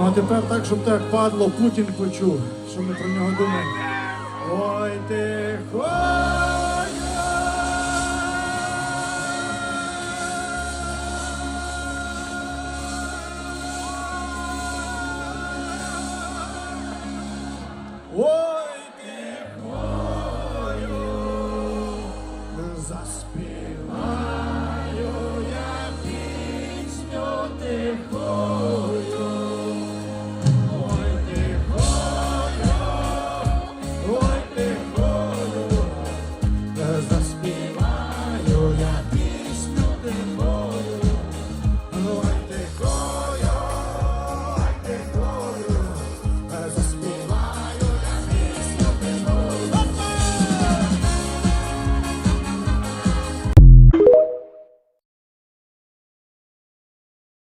Ну а тепер так, щоб так падло, Путін почув, що ми про нього думаємо. Ой, тихо. Ой, тихою заспіваю я Boy.